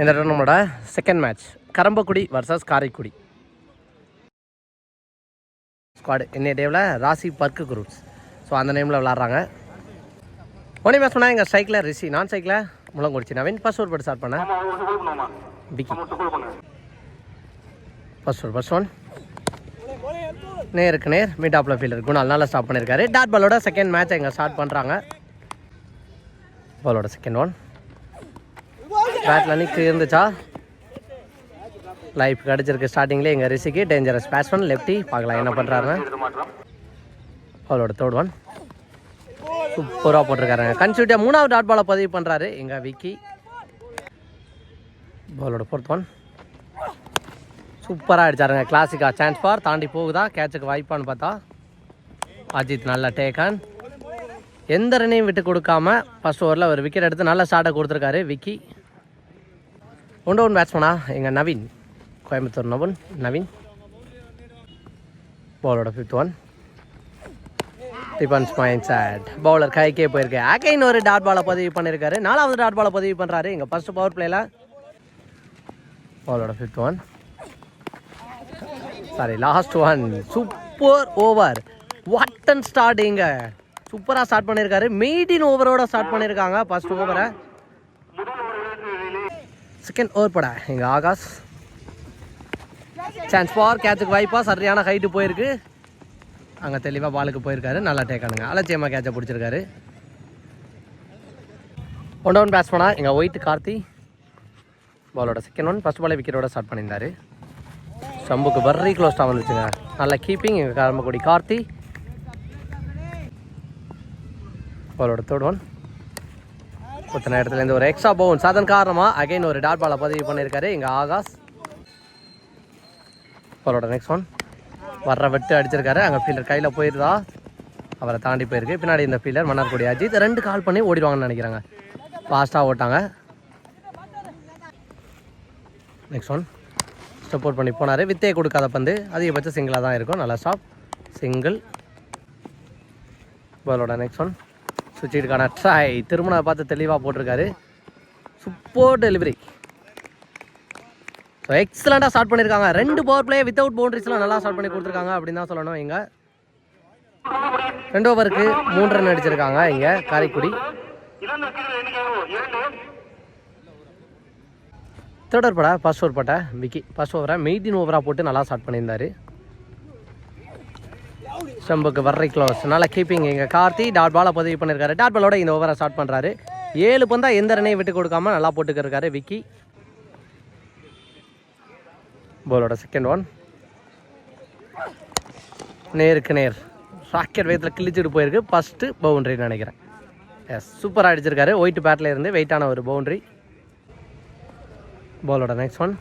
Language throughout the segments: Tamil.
இந்த நம்மளோட second match Karambakkudi versus Karaikudi. Squad இன்னைய டேவில் ராசி பர்க்கு குரூப்ஸ் ஸோ அந்த நேமில் விளாட்றாங்க. ஒனி மேட்ச் பண்ணால் எங்கள் சைக்கிளில் ரிஷி. நான் சைக்கிளில் முழங்குடிச்சு நவீன் ஃபர்ஸ்ட் ஒரு பட்டு ஸ்டார்ட் பண்ணேன் பிக்கி ஃபர்ஸ்ட் ஒரு ஃபர்ஸ்ட் ஒன் நேருக்கு நேர் மிட் ஆப்பில் ஃபீல்டர் குணால் நல்லா ஸ்டாப் பண்ணியிருக்காரு டாட் பாலோட செகண்ட் மேட்ச் இங்கே ஸ்டார்ட் பண்ணுறாங்க பாலோட செகண்ட் ஒன் பேட்டில் நிற்கு இருந்துச்சா? லைஃப் கிடச்சிருக்கு. ஸ்டார்டிங்லேயே எங்கள் ரிஷிக்கு டேஞ்சரஸ் பேட்ஸ்மேன் லெஃப்டி பார்க்கலாம் என்ன பண்ணுறாருன்னு அவளோட தேர்ட் ஒன் சூப்பராக போட்டிருக்காருங்க. கன்சியூட்டியாக மூணாவது டாட் பாலை பதிவு பண்ணுறாரு எங்கள் விக்கி. பாலோட ஃபோர்த் ஒன் சூப்பராக அடிச்சாருங்க. கிளாசிக்காக சான்ஸ் பார். தாண்டி போகுதா? கேட்சுக்கு வாய்ப்பான்னு பார்த்தா அஜித் நல்லா டேக்கான் எந்த ரன்னையும் விட்டு கொடுக்காம ஃபர்ஸ்ட் ஓவரில் ஒரு விக்கெட் எடுத்து நல்ல ஸ்டார்ட்டை கொடுத்துருக்காரு விக்கி. ஒன் டவுன் பேட்ஸ்மனா எங்கள் நவீன். கோயம்புத்தூர் நவன் நவீன். பாலோட fifth one defence mind set bowler கைக்கே போயிருக்கு. அகைன் ஒரு டாட் பாலை பதிவு பண்ணியிருக்காரு நாலாவது டாட் பாலை பதிவு பண்ணுறாரு எங்கள் ஃபர்ஸ்ட் பவர் பிளேயில் பாலோட fifth one sorry last one super over what and start இங்கே சூப்பராக ஸ்டார்ட் பண்ணியிருக்காரு மெய்டின் ஓவரோட ஸ்டார்ட் பண்ணியிருக்காங்க ஃபர்ஸ்ட் ஓவரை செகண்ட் ஓவர் படா. எங்கள் ஆகாஷ். சான்ஸ் ஃபார் கேட்சுக்கு வாய்ப்பாக சரியான ஹைட்டு போயிருக்கு. அங்கே தெளிவாக பாலுக்கு போயிருக்காரு. நல்லா டேக்கானுங்க அலட்சியமாக கேட்சை பிடிச்சிருக்காரு. ஒன் டவுன் பண்ணால் எங்கள் ஒயிட் கார்த்தி. பாலோட செகண்ட் ஒன் ஃபஸ்ட் பாலே விக்கெட்டோட ஸ்டார்ட் பண்ணியிருந்தார். ஸ்டம்புக்கு வெரி க்ளோஸ்டாக வந்துச்சுங்க. நல்ல கீப்பிங் எங்கள் கரம்பக்குடி கார்த்தி. பாலோட தேர்ட் ஒன் குத்தின இடத்துலேருந்து ஒரு எக்ஸ்ட்ரா பவுன்ஸ் அதன் காரணமாக அகைன் ஒரு டாட் பாலை பதிவு பண்ணியிருக்காரு. எங்கள் ஆகாஷ். பாலோட நெக்ஸ்ட் ஒன் வர்ற வெட்டு அடிச்சிருக்காரு. அங்கே ஃபீல்டர் கையில் போயிருதா? அவரை தாண்டி போயிருக்கு. பின்னாடி இந்த ஃபீல்டர் மன்னார்குடி அஜித். ரெண்டு கால் பண்ணி ஓடிடுவாங்கன்னு நினைக்கிறாங்க. ஃபாஸ்ட்டாக ஓட்டாங்க. நெக்ஸ்ட் ஒன் சப்போர்ட் பண்ணி போனார். வித்தையை கொடுக்காத பந்து. அதிகபட்சம் சிங்கிளாக தான் இருக்கும். நல்லா ஸ்டாப் சிங்கிள் பாலோட நெக்ஸ்ட் ஒன் சுவிட்சுக்கான ட்ரை திருமணம் பார்த்து தெளிவாக போட்டிருக்காரு. சூப்பர் டெலிவரி ஸோ எக்ஸலண்ட்டாக ஸ்டார்ட் பண்ணியிருக்காங்க ரெண்டு பவர் பிளே வித்தவுட் பவுண்டரிஸ்லாம் நல்லா ஸ்டார்ட் பண்ணி கொடுத்துருக்காங்க அப்படின்னு தான் சொல்லணும் இங்கே. ரெண்டு ஓவருக்கு மூன்று ரன் அடிச்சிருக்காங்க இங்கே காரைக்குடி. தேர்ட் ஓவர் பட ஃபர்ஸ்ட் ஓவர் பட்ட விக்கி. ஃபர்ஸ்ட் ஓவரை மெய்டின் ஓவராக போட்டு நல்லா ஸ்டார்ட் பண்ணியிருந்தாரு. ஸ்டம்புக்கு வர்றை க்ளோஸ் நல்லா கீப்பிங் எங்கள் கார்த்தி டாட் பாலை பதிவு பண்ணியிருக்காரு டாட் பாலோட இந்த ஓவரை ஸ்டார்ட் பண்ணுறாரு ஏழு பந்தா எந்த ரனையும் விட்டு கொடுக்காம நல்லா போட்டுக்கிருக்காரு விக்கி. போலோட செகண்ட் ஒன் நேருக்கு நேர். ராக்கெட் வேகத்தில் கிழிச்சிட்டு போயிருக்கு. ஃபஸ்ட்டு பவுண்ட்ரின்னு நினைக்கிறேன். எஸ் சூப்பராக அடிச்சிருக்காரு. ஒயிட் பேட்டில் இருந்து வெயிட்டான ஒரு பவுண்ட்ரி பாலோட நெக்ஸ்ட் ஒன்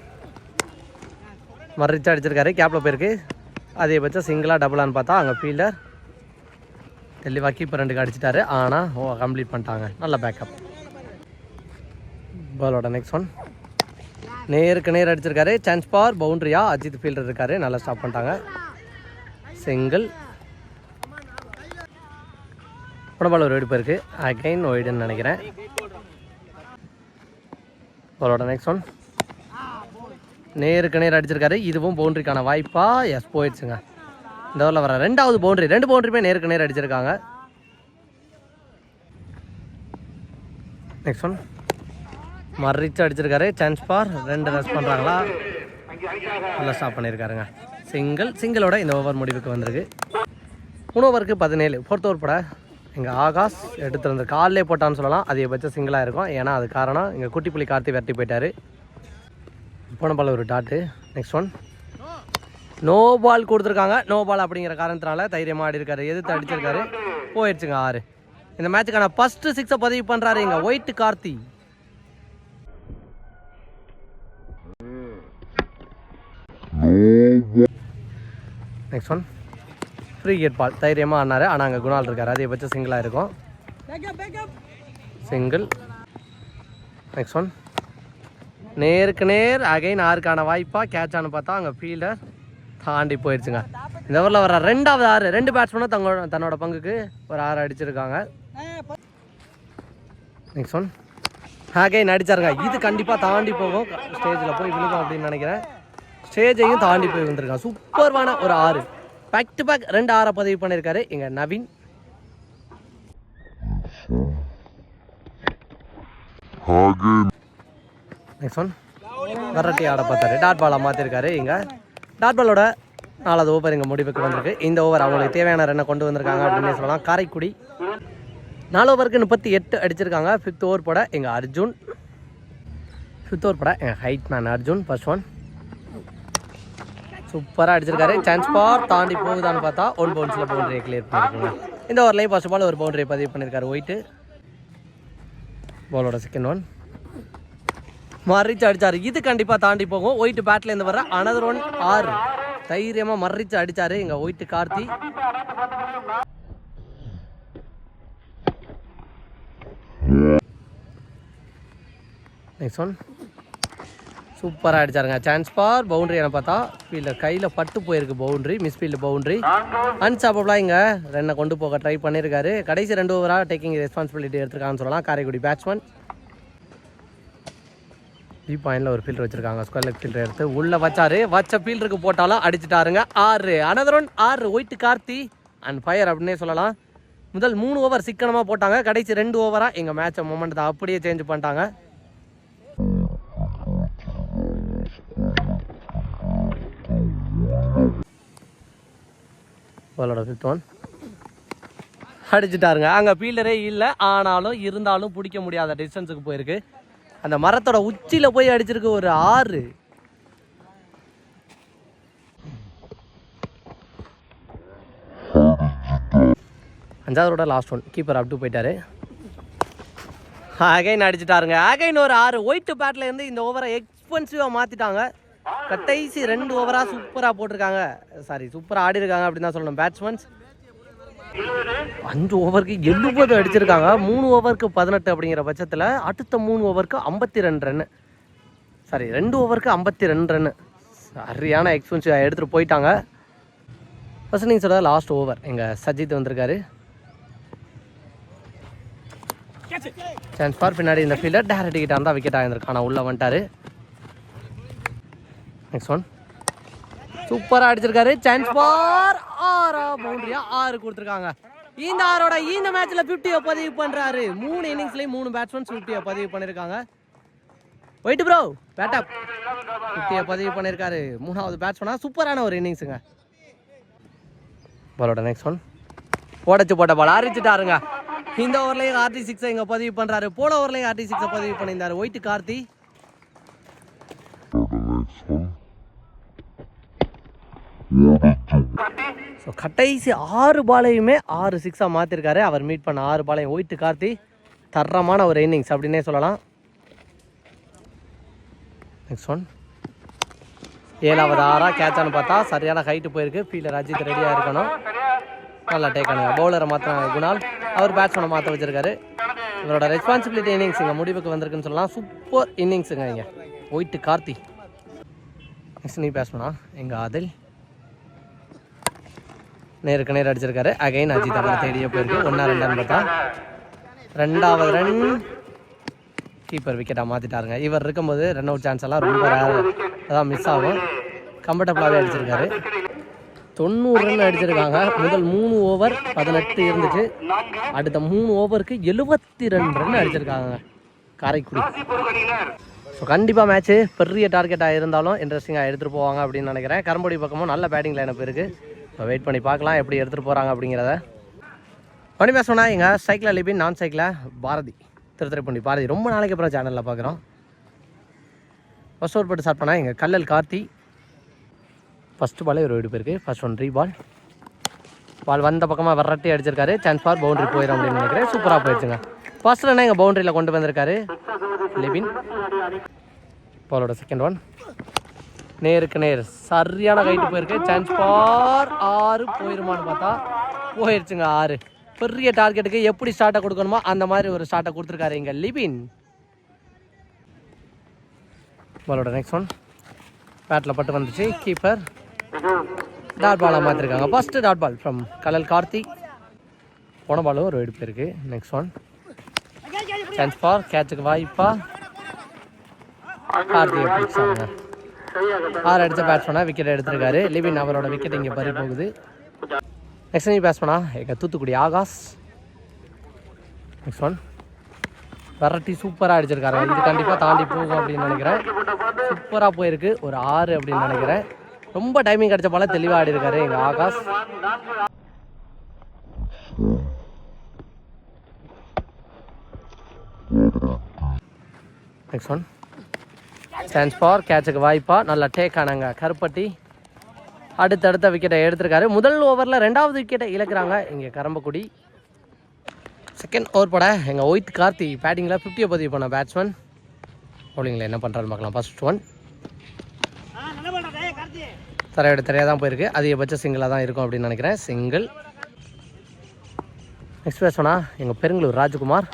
மறுச்சு அடிச்சிருக்காரு. கேப்பில் போயிருக்கு. அதிகபட்சம் சிங்கிளாக டபுளான்னு பார்த்தா அங்கே ஃபீல்டர் தெளிவாக கீப்பர் ரெண்டுக்கு அடிச்சிட்டாரு. ஆனால் ஓ கம்ப்ளீட் பண்ணிட்டாங்க. நல்ல பேக்கப் பாலோட நெக்ஸ்ட் ஒன் நேருக்கு நேர் அடிச்சிருக்காரு. சான்ஸ் பார் பவுண்ட்ரியா அஜித் ஃபீல்டர் இருக்காரு. நல்லா ஸ்டாப் பண்ணிட்டாங்க. சிங்கிள் உடம்பால் ஒரு வெடிப்பு இருக்குது அகைன் ஒய்டுன்னு நினைக்கிறேன். பாலோட நெக்ஸ்ட் ஒன் நேருக்கு நேர் அடிச்சிருக்காரு. இதுவும் பவுண்டரிக்கான வாய்ப்பா. எஸ் போயிடுச்சுங்க. இந்த ஓவரில் வர ரெண்டாவது பவுண்டரி ரெண்டு பவுண்டரியுமே நேருக்கு நேர் அடிச்சிருக்காங்க. நெக்ஸ்ட் ஒன் மறிச்சு அடிச்சிருக்காரு. Chance for. ரெண்டு ரஸ் பண்ணுறாங்களா நல்லா ஸ்டாப் பண்ணியிருக்காருங்க சிங்கிள் சிங்கிளோட இந்த ஓவர் முடிவுக்கு வந்திருக்கு. மூணு ஓவருக்கு பதினேழு. ஃபோர்த் ஓவர் பட எங்கள் ஆகாஷ் எடுத்துருந்து காலிலே போட்டான்னு சொல்லலாம். அதிகபட்சம் சிங்கிளாக இருக்கும். ஏன்னா அது காரணம். எங்கள் குட்டிப்புலி கார்த்தி விரட்டி போயிட்டாரு. போன பால் ஒரு dot. Next one no ball கொடுத்துருக்காங்க. நோ பால் அப்படிங்கிற காரணத்தினால தைரியமாக ஆடி இருக்காரு எதிர்த்து அடிச்சிருக்காரு. போயிடுச்சுங்க ஆறு. இந்த மேட்சுக்கான ஃபர்ஸ்ட் சிக்ஸை பதிவு பண்ணுறாரு இங்கே white Karthi. Next one free gate ball தைரியமாக ஆனார் ஆனால் அங்கே குணால் இருக்கார். அதிகபட்சம் சிங்கிளாக இருக்கும். சிங்கிள் நெக்ஸ்ட் ஒன் நேருக்கு நேர் அகைன் ஆறுக்கான வாய்ப்பாக கேட்சான்னு பார்த்தா அங்கே ஃபீல்டர் தாண்டி போயிடுச்சுங்க இந்த ஓவரில் வர ரெண்டாவது ஆறு ரெண்டு பேட்ஸ்மேனும் தங்களோட தன்னோட பங்குக்கு ஒரு ஆறு அடிச்சிருக்காங்க. நெக்ஸ்ட் ஒன் அகைன் அடிச்சாருங்க. இது கண்டிப்பாக தாண்டி போகும். ஸ்டேஜில் போய் விழுகும் அப்படின்னு நினைக்கிறேன். ஸ்டேஜையும் தாண்டி போய் வந்திருக்கான் சூப்பர்வான ஒரு ஆறு. பேக் டு பேக் ரெண்டு ஆறை பதிவு பண்ணியிருக்காரு எங்கள் நவீன். நெக்ஸ்ட் ஒன் வெரைட்டி ஆட பார்த்தாரு. டாட் பாலாக மாற்றிருக்காரு இங்கே. டாட் பாலோட நாலாவது ஓவர் இங்கே முடிவுக்கு வந்திருக்கு. இந்த ஓவர் அவங்களுக்கு தேவையான ரன்னை கொண்டு வந்திருக்காங்க அப்படின்னு சொல்லலாம். காரைக்குடி. நாலு ஓவருக்கு முப்பத்தி எட்டு அடிச்சிருக்காங்க. ஃபிஃப்த் ஓவர் போட எங்கள் அர்ஜுன். ஃபிஃப்த் ஓவர் போட எங்கள் height man Arjun first one சூப்பராக அடிச்சிருக்காரு. சான்ஸ் பார் தாண்டி போகுதான்னு பார்த்தா ஒன் பவுன்ஸில் பவுண்டரியை கிளியர் பண்ணியிருக்காங்க இந்த ஓவர்லேயும் ஃபர்ஸ்ட் பால் ஒரு பவுண்டரியை பதிவு பண்ணியிருக்காரு ஒயிட்டு பாலோட செகண்ட் ஒன் மறிச்சு அடிச்சாரு. இது கண்டிப்பாக தாண்டி போகும். ஒயிட் பேட்ல இருந்து வர அனதர் ஒன் ஆறு. தைரியமாக மறிச்சு அடிச்சாரு எங்கள் ஒயிட்டு கார்த்தி. நெக்ஸ்ட் ஒன் சூப்பராக அடிச்சாருங்க. சான்ஸ் பார் பவுண்டரி என்ன பார்த்தா ஃபீல்டர் கையில் பட்டு போயிருக்கு பவுண்டரி மிஸ் ஃபீல்டு பவுண்டரி அன்சாப்பபிளாக இங்கே ரன்னை கொண்டு போக ட்ரை பண்ணியிருக்காரு கடைசி ரெண்டு ஓவராக டேக்கிங் ரெஸ்பான்சிபிலிட்டி எடுத்துருக்கான்னு சொல்லலாம். காரைக்குடி பேட்ஸ்மேன் பி பாயிண்டில் ஒரு ஃபீல்டர் வச்சிருக்காங்க. ஸ்கொயர் லெக் ஃபீல்டர் எடுத்து உள்ளே வச்சாரு. வச்ச ஃபீல்டருக்கு போட்டாலும் அடிச்சிட்டாருங்க. ஆறு. அனதர் ஒன் ஆறு. ஒயிட் கார்த்தி அண்ட் ஃபயர் அப்படின்னே சொல்லலாம். முதல் மூணு ஓவர் சிக்கனமாக போட்டாங்க. கடைசி ரெண்டு ஓவராக எங்கள் மேட்சை மூமெண்ட் அப்படியே சேஞ்ச் பண்ணிட்டாங்க. பாலோட ஃபிஃப்த் ஒன் அடிச்சிட்டாருங்க. அங்கே ஃபீல்டரே இல்லை. ஆனாலும் இருந்தாலும் பிடிக்க முடியாத டிஸ்டன்ஸுக்கு போயிருக்கு. அந்த மரத்தோட உச்சியில் போய் அடிச்சிருக்கு ஒரு ஆறு. அஞ்சாவதோட லாஸ்ட் ஒன் கீப்பர் அப் போயிட்டாரு. அகைன் அடிச்சிட்டாருங்க. அகைன் ஒரு ஆறு. ஒயிட் பேட்ல இருந்து இந்த ஓவரை எக்ஸ்பென்சிவாக மாற்றிட்டாங்க கடைசி ரெண்டு ஓவராக சூப்பராக போட்டிருக்காங்க. சாரி சூப்பராக ஆடி இருக்காங்க அப்படின்னு தான் சொல்லணும். பேட்ஸ்மேன்ஸ் அஞ்சு ஓவருக்கு எழுபது அடிச்சிருக்காங்க. மூணு ஓவருக்கு பதினெட்டு அப்படிங்கிற பட்சத்தில் அடுத்த மூணு ஓவருக்கு ஐம்பத்தி ரெண்டு ரன்னு சாரி ரெண்டு ஓவருக்கு ஐம்பத்தி ரெண்டு ரன்னு சரியான எக்ஸ்பென்சிவ் எடுத்துகிட்டு போயிட்டாங்க. ஃபர்ஸ்ட் சொல்கிறது லாஸ்ட் ஓவர் எங்கள் சஜித் வந்திருக்காரு. சான்ஸ் ஃபார் பின்னாடி இந்த ஃபீல்டர் டேரக்ட் கிட்ட இருந்தால் விக்கெட் ஆகியிருக்கான் ஆனால் உள்ளே வந்துட்டார். நெக்ஸ்ட் ஒன் சூப்பராக அடிச்சிருக்காரு. சான்ஸ் ஃபார் ஆறா பவுண்டரியா ஆறு கொடுத்துருக்காங்க. இந்த ஆரோட இந்த மேட்ச்சில் ஃபிஃப்டியை பதிவு பண்ணுறாரு மூணு இன்னிங்ஸ்லேயும் மூணு பேட்ஸ்மேன்ஸ் ஃபிஃப்டியை பதிவு பண்ணியிருக்காங்க ஒயிட் ப்ரோ பேட்டா ஃபிஃப்டியை பதிவு பண்ணியிருக்காரு மூணாவது பேட்ஸ்மேனாக சூப்பரான ஒரு இன்னிங்ஸுங்க பாலோட நெக்ஸ்ட் ஒன் உடச்சு போட்ட பால் அரிச்சிட்டாருங்க. இந்த ஓவர்லேயும் ஆர்டி சிக்ஸை இங்கே பதிவு பண்ணுறாரு போன ஓவர்லேயும் ஆர்டி சிக்ஸை பதிவு பண்ணியிருந்தார். ஒயிட்டு கார்த்தி ஸோ கடைசி ஆறு பாலையுமே ஆறு சிக்ஸாக மாற்றிருக்காரு அவர் மீட் பண்ண ஆறு பாலையும் ஒயிட்டு கார்த்தி தரமான ஒரு இன்னிங்ஸ் அப்படின்னே சொல்லலாம். நெக்ஸ்ட் ஒன் ஏழாவது ஆறாக கேட்சான்னு பார்த்தா சரியான ஹைட்டு போயிருக்கு. ஃபீல்டர் அஜித் ரெடியாக இருக்கணும். நல்லா டேக் பண்ணுங்க. பவுலரை மாற்றின குணால். அவர் பேட்ஸ்மேனை மாற்ற வச்சிருக்காரு. இவரோட ரெஸ்பான்சிபிலிட்டி இன்னிங்ஸ் இங்கே முடிவுக்கு வந்திருக்குன்னு சொல்லலாம். சூப்பர் இன்னிங்ஸுங்க இங்கே. ஒயிட்டு கார்த்தி. நெக்ஸ்ட் நீ பேட்ஸ்மேனா எங்கள் ஆதில்? நேருக்கு நேர் அடிச்சிருக்காரு. அகைன் அஜித் அவரை தேடியே போயிருக்கு. ஒன்றா ரெண்டான்னு பார்த்தா ரெண்டாவது ரன் கீப்பர் விக்கெட்டாக மாற்றிட்டாருங்க இவர் இருக்கும்போது ரன் அவுட் சான்ஸ் எல்லாம் ரொம்ப அதான் மிஸ் ஆகும். கம்ஃபர்டபுளாகவே அடிச்சிருக்காரு. தொண்ணூறு ரன் அடிச்சிருக்காங்க. முதல் மூணு ஓவர் பதினெட்டு இருந்துச்சு. அடுத்த மூணு ஓவருக்கு எழுபத்தி ரெண்டு ரன் அடிச்சிருக்காங்க. காரைக்குடி. ஸோ கண்டிப்பாக மேட்ச்சு பெரிய டார்கெட்டாக இருந்தாலும் இன்ட்ரெஸ்டிங்காக எடுத்துகிட்டு போவாங்க அப்படின்னு நினைக்கிறேன். கரம்பொடி பக்கமும் நல்ல பேட்டிங் லைனப் இருக்குது இப்போ வெயிட் பண்ணி பார்க்கலாம் எப்படி எடுத்துகிட்டு போகிறாங்க அப்படிங்கிறத. பண்ணி பேசணும்னா எங்கள் சைக்கிளில் லிபின் நான் சைக்கிளில் பாரதி. திருத்துறைப்பூண்டி பாரதி. ரொம்ப நாளைக்கு அப்புறம் சேனலில் பார்க்குறோம். ஃபஸ்ட் ஒரு போட்டு ஸ்டார்ட் பண்ணால் எங்கள் கல்லல் கார்த்தி. ஃபஸ்ட்டு பாலே ஒரு வீடு போயிருக்கு. ஃபர்ஸ்ட் ஒன் ரீ பால் பால் வந்த பக்கமாக வரட்டி அடிச்சிருக்காரு. சான்ஸ் ஃபார் பவுண்டரி போயிடும் அப்படின்னு நினைக்கிறேன். சூப்பராக போயிடுச்சுங்க. ஃபர்ஸ்ட் என்ன எங்கள் பவுண்டரியில் கொண்டு வந்திருக்காரு. லிபின். பாலோட செகண்ட் ஒன் நேருக்கு நேர். சரியான கைட்டு போயிருக்கு. சான்ஸ் ஃபார் ஆறு போயிருமான்னு பார்த்தா போயிருச்சுங்க ஆறு. பெரிய டார்கெட்டுக்கு எப்படி ஸ்டார்ட்டை கொடுக்கணுமோ அந்த மாதிரி ஒரு ஸ்டார்ட்டை கொடுத்துருக்காரு இங்கே லிபின். பாலோட நெக்ஸ்ட் ஒன் பேட்டில் பட்டு வந்துச்சு. கீப்பர் டாட் பாலாக மாற்றிருக்காங்க ஃபஸ்ட்டு டாட் பால் ஃப்ரம் கலல் கார்த்தி. போன பாலும் ஒரு வெடிப்பு இருக்குது நெக்ஸ்ட் ஒன் சான்ஸ் ஃபார் கேட்சுக்கு வாய்ப்பா. கார்த்திகை பிடிச்சாங்க ஆறு அடித்த பேட்ஸ்மேனாக விக்கெட் எடுத்திருக்காரு. லிவின் அவரோட விக்கெட் இங்கே பறி போகுது. நெக்ஸ்ட் நீ பேட்ஸ்மேனா எங்கள் Thoothukudi Akash. Next one variety சூப்பராக அடிச்சிருக்காரு. இது கண்டிப்பாக தாண்டி போகும் அப்படின்னு நினைக்கிறேன். சூப்பராக போயிருக்கு. ஒரு ஆறு அப்படின்னு நினைக்கிறேன். ரொம்ப டைமிங் கிடைச்ச போல தெளிவாக ஆடி இருக்காரு எங்கள் Akash. Next one chance for கேட்சுக்கு வாய்ப்பா. நல்லா டேக் ஆனாங்க. கருப்பட்டி அடுத்தடுத்த விக்கெட்டை எடுத்திருக்காரு. முதல் ஓவரில் ரெண்டாவது விக்கெட்டை இழக்கிறாங்க. இங்கே கரம்பக்குடி. செகண்ட் ஓவர் பட எங்கள் ஒயிட் கார்த்தி பேட்டிங்கில் ஃபிஃப்டியை பதிவு பண்ண பேட்ஸ்மேன் பவுலிங்கில் என்ன பண்ணுறாரு பார்க்கலாம். ஃபர்ஸ்ட் ஒன் தரையோட தரையாக தான் போயிருக்கு. அதிகபட்ச சிங்கிளாக தான் இருக்கும் அப்படின்னு நினைக்கிறேன். சிங்கிள் நெக்ஸ்ட் பேசுனா எங்கள் பெருங்களூர் ராஜ்குமார்.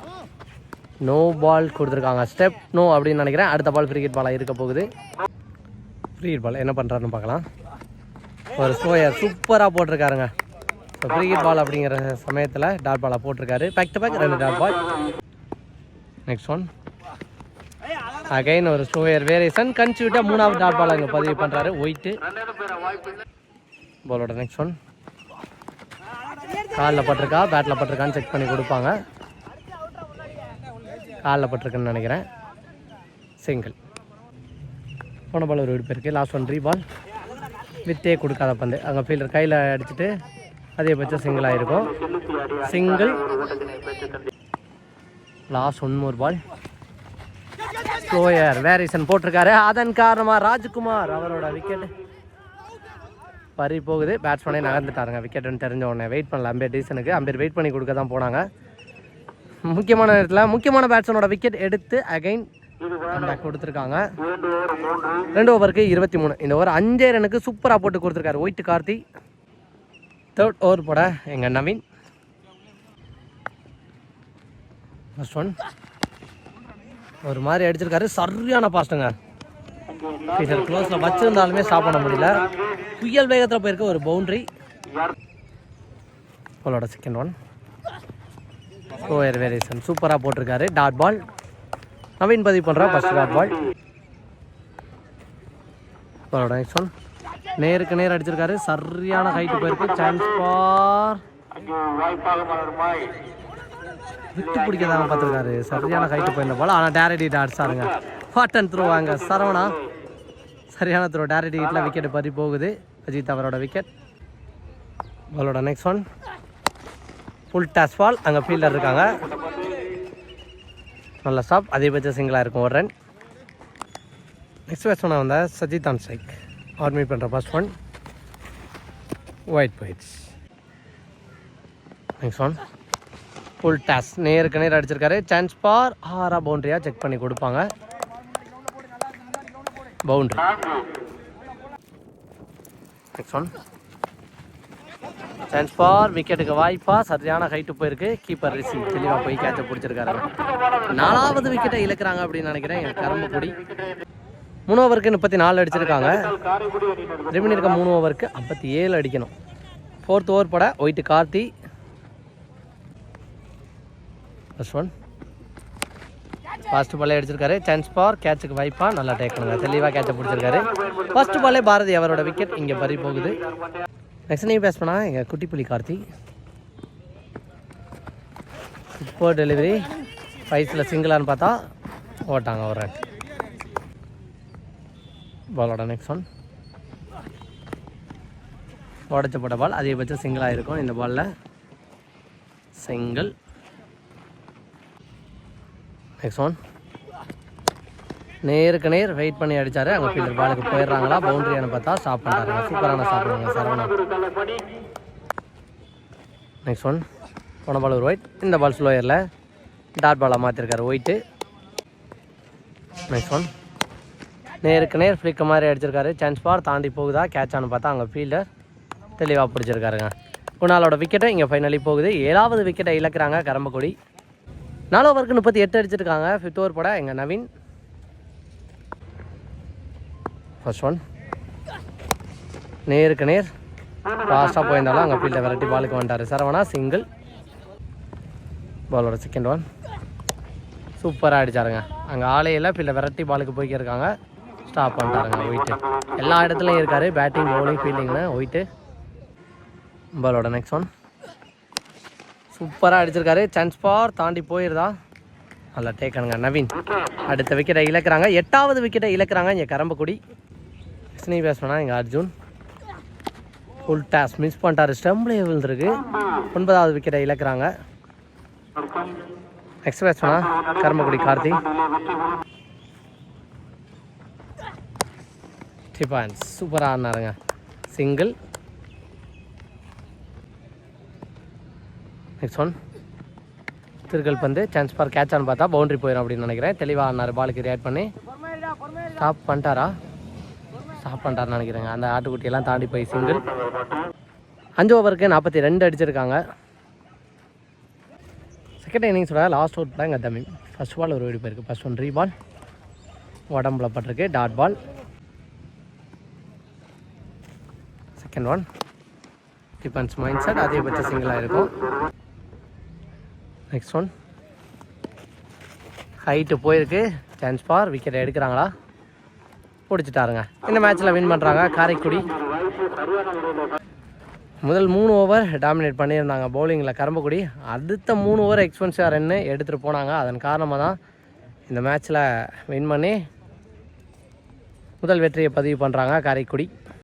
நோ பால் கொடுத்துருக்காங்க. ஸ்டெப் நோ அப்படின்னு நினைக்கிறேன். அடுத்த பால் ஃப்ரீ பாலாக இருக்க போகுது. ஃப்ரீ பால் என்ன பண்ணுறாருன்னு பார்க்கலாம். ஒரு ஸ்லோயர் சூப்பராக போட்டிருக்காருங்க. ஸோ கிரிக்கெட் பால் அப்படிங்கிற சமயத்தில் டாட் பாலாக போட்டிருக்காரு. பேக் டு பேக் ரெண்டு dot ball next one again ஒரு ஸ்லோயர் வேரியேஷன் கன்ச்சு விட்டால் மூணாவது டாட் பால் அங்கே பதிவு பண்ணுறாரு ஒயிட்டு பாலோட நெக்ஸ்ட் ஒன் காலில் பட்டிருக்கா? பேட்டில் பட்டிருக்கான்னு செக் பண்ணி கொடுப்பாங்க. காலில் பட்டிருக்குன்னு நினைக்கிறேன். சிங்கிள் போன பால் ஒரு விடுப்பு இருக்குது லாஸ்ட் ஒன் ரீ பால் வித்தே கொடுக்காத பந்து. அங்கே ஃபீல்டர் கையில் அடிச்சுட்டு அதிகபட்சம் சிங்கிளாக இருக்கும் single last one more ball slower variation போட்டிருக்காரு. அதன் காரணமாக ராஜ்குமார் அவரோட விக்கெட் பறி போகுது. பேட்ஸ்மேனே நகர்ந்துட்டாருங்க. விக்கெட்டுன்னு தெரிஞ்ச உடனே வெயிட் பண்ணல. அம்பேர் டீசனுக்கு அம்பேர் வெயிட் பண்ணி கொடுக்க தான் போனாங்க. முக்கியமான நேரத்தில் முக்கியமான பேட்ஸ்மேனோட விக்கெட் எடுத்து அகைன் கொடுத்துருக்காங்க. ரெண்டு ஓவருக்கு இருபத்தி மூணு. இந்த ஓவர் அஞ்சே ரனுக்கு சூப்பராக போட்டு கொடுத்துருக்காரு ஒயிட் கார்த்தி. தேர்ட் ஓவர் போட எங்கள் நவீன். ஃபர்ஸ்ட் ஒன் ஒரு மாதிரி அடிச்சிருக்காரு. சரியான பாஸ்ட்டுங்க ஃபீல்டர் க்ளோஸில் வச்சிருந்தாலுமே ஸ்டாப் பண்ண முடியல. புயல் வேகத்தில் போயிருக்க ஒரு பவுண்ட்ரி பாலோட செகண்ட் ஒன் ஸ்லோயர் வேரியேஷன் சூப்பராக போட்டிருக்காரு. டாட் பால் நவீன் பதிவு பண்ணுறா ஃபஸ்ட் டாட் பால் பாலோட நெக்ஸ்ட் ஒன் நேருக்கு நேர் அடிச்சிருக்காரு. சரியான ஹைட்டு போயிருக்கு. சான்ஸ் ஃபார் விட்டு பிடிக்க பார்த்துருக்காரு. சரியான ஹைட்டு போயிருந்த போல ஆனால் டேரடி டாட்ஸ் ஆடுங்க ஹாட் அண்ட் த்ரோ வாங்க. சரவணா சரியான த்ரோ டேரடி ஹீட்டில் விக்கெட் பறி போகுது. அஜித் அவரோட விக்கெட் பாலோட next one full toss ball அங்கே ஃபீல்டர் இருக்காங்க. நல்ல ஸ்டாப் அதிகபட்ச சிங்கிளாக இருக்கும். ஒரு ரன் நெக்ஸ்ட் பேட்ஸ்மேனாக வந்தால் சஜித் ஆன் ஸ்ட்ரைக் ஆர்மி பண்ணுற ஃபர்ஸ்ட் ஒன் ஒயிட் பாயிட்ஸ் நெக்ஸ்ட் ஒன் ஃபுல் டாஸ் நேருக்கு நேர் அடிச்சிருக்காரு. சான்ஸ் பார் ஆறா பவுண்ட்ரியாக செக் பண்ணி கொடுப்பாங்க. Boundary next one chance for விக்கெட்டுக்கு வாய்ப்பா சரியான ஹைட்டு போயிருக்கு. கீப்பர் ரிசீவ் தெளிவாக போய் கேட்ச பிடிச்சிருக்காரு. நாலாவது விக்கெட்டை இழக்கிறாங்க அப்படின்னு நினைக்கிறேன் கரும்புக்குடி மூணு ஓவருக்கு முப்பத்தி நாலு அடிச்சிருக்காங்க. ரிமினி இருக்க மூணு ஓவருக்கு ஐம்பத்தி ஏழு அடிக்கணும். ஃபோர்த் ஓவர் பட white Karthi. First one first பாலே அடிச்சிருக்காரு. சான்ஸ் பார் கேட்சுக்கு வாய்ப்பா நல்லா டேக் பண்ணுங்க தெளிவாக கேட்சை பிடிச்சிருக்காரு. ஃபர்ஸ்ட் பாலே பாரதி அவரோட விக்கெட் இங்கே பறி போகுது. நெக்ஸ்ட் நீ பேஸ் எங்கள் குட்டிப்புலி கார்த்தி. இப்போ டெலிவரி ஃபைஸில் சிங்கிளான்னு பார்த்தா ஓட்டாங்க ஒரு ரன் பாலோட நெக்ஸ்ட் ஒன் உடச்சப்பட்ட பால் அதிகபட்சம் சிங்கிளாக இருக்கும் இந்த பாலில் சிங்கிள் நெக்ஸ்ட் ஒன் நேருக்கு நேர் வெயிட் பண்ணி அடிச்சாரு. அங்கே ஃபீல்டர் பாலுக்கு போயிடுறாங்களா? பவுண்டரி பார்த்தா ஸ்டாப் பண்ணுறாங்க சூப்பரான சாப்பிடுவாங்க சரவணா நெக்ஸ்ட் ஒன் போன பால் ஒரு ஒயிட் இந்த பால் ஸ்லோயரில் டாட் பாலாக மாற்றிருக்காரு ஒயிட்டு நெக்ஸ்ட் ஒன் நேருக்கு நேர் ஃப்ளிக்க மாதிரி அடிச்சிருக்காரு. சான்ஸ் பார் தாண்டி போகுதா? கேட்சானு பார்த்தா அங்கே ஃபீல்டர் தெளிவாக பிடிச்சிருக்காருங்க. குணாலோட விக்கெட்டை இங்கே ஃபைனலி போகுது. ஏழாவது விக்கெட்டை இழக்கிறாங்க கரம்பக்குடி. நாலு ஓவருக்கு முப்பத்தி எட்டு அடிச்சிருக்காங்க. ஃபிஃப்த் ஓவர் போட எங்கள் நவீன் ஃபர்ஸ்ட் ஒன் நேருக்கு நேர். ஃபாஸ்ட்டாக போயிருந்தாலும் அங்கே ஃபீல்டை விரட்டி பாலுக்கு வந்துட்டார். சரவணா சிங்கிள் பாலோட செகண்ட் ஒன் சூப்பராக அடிச்சாருங்க. அங்கே ஆலையில் ஃபீல்டை விரட்டி பாலுக்கு போய்க்கிருக்காங்க. ஸ்டாப் பண்ணிட்டாருங்க ஒயிட்டு எல்லா இடத்துலையும் இருக்கார். பேட்டிங் பவுலிங் ஃபீல்டிங்னு ஒயிட்டு பாலோட நெக்ஸ்ட் ஒன் சூப்பராக அடிச்சிருக்காரு. சான்ஸ் பார் தாண்டி போயிருதா? நல்லா டேக்கனுங்க நவீன். அடுத்த விக்கெட்டை இழக்கிறாங்க. எட்டாவது விக்கெட்டை இழக்கிறாங்க இங்கே கரம்பக்குடி. ஸ்னீ பேட்ஸ்மேனா எங்கள் அர்ஜுன். ஃபுல் டேஸ் மிஸ் பண்ணிட்டாரு. ஸ்டம்பிளே விழுந்துருக்கு ஒன்பதாவது விக்கெட்டை இழக்கிறாங்க. நெக்ஸ்ட் பேட்ஸ்மேனா கருமக்குடி கார்த்தி. டிபான் சூப்பராக ஆடினாருங்க. சிங்கிள் நெக்ஸ்ட் ஒன் திருக்கல் பந்து. சான்ஸ் ஃபார் கேட்சான்னு பார்த்தா பவுண்டரி போயிடும் அப்படின்னு நினைக்கிறேன். தெளிவாக ஆனார் பாலுக்கு ரியாக்ட் பண்ணி. ஸ்டாப் பண்ணிட்டாரா? ஸ்டாப் பண்ணிட்டாருன்னு நினைக்கிறேங்க. அந்த ஆட்டுக்குட்டியெல்லாம் தாண்டி போய் சிங்கிள் அஞ்சு ஓவருக்கு நாற்பத்தி ரெண்டு அடிச்சிருக்காங்க. செகண்ட் இன்னிங்ஸோட லாஸ்ட் அவுட் தான் எங்கள் தமிழ். ஃபஸ்ட் பால் ஒரு வீடு போயிருக்கு ஃபஸ்ட் ஒன் ரீ பால் உடம்புல பட்டிருக்கு. Dot ball second one defence mind set அதிகபட்ச சிங்கிளாக இருக்கும். நெக்ஸ்ட் ஒன் ஹைட்டு போயிருக்கு. சான்ஸ் பார் விக்கெட் எடுக்கிறாங்களா? பிடிச்சிட்டாருங்க. இந்த மேட்ச்சில் வின் பண்ணுறாங்க காரைக்குடி. முதல் மூணு ஓவர் டாமினேட் பண்ணியிருந்தாங்க பவுலிங்கில் கரம்பக்குடி. அடுத்த மூணு ஓவர் எக்ஸ்பென்சிவாக ரன்னு எடுத்துகிட்டு போனாங்க. அதன் காரணமாக தான் இந்த மேட்ச்சில் வின் பண்ணி முதல் வெற்றியை பதிவு பண்ணுறாங்க காரைக்குடி.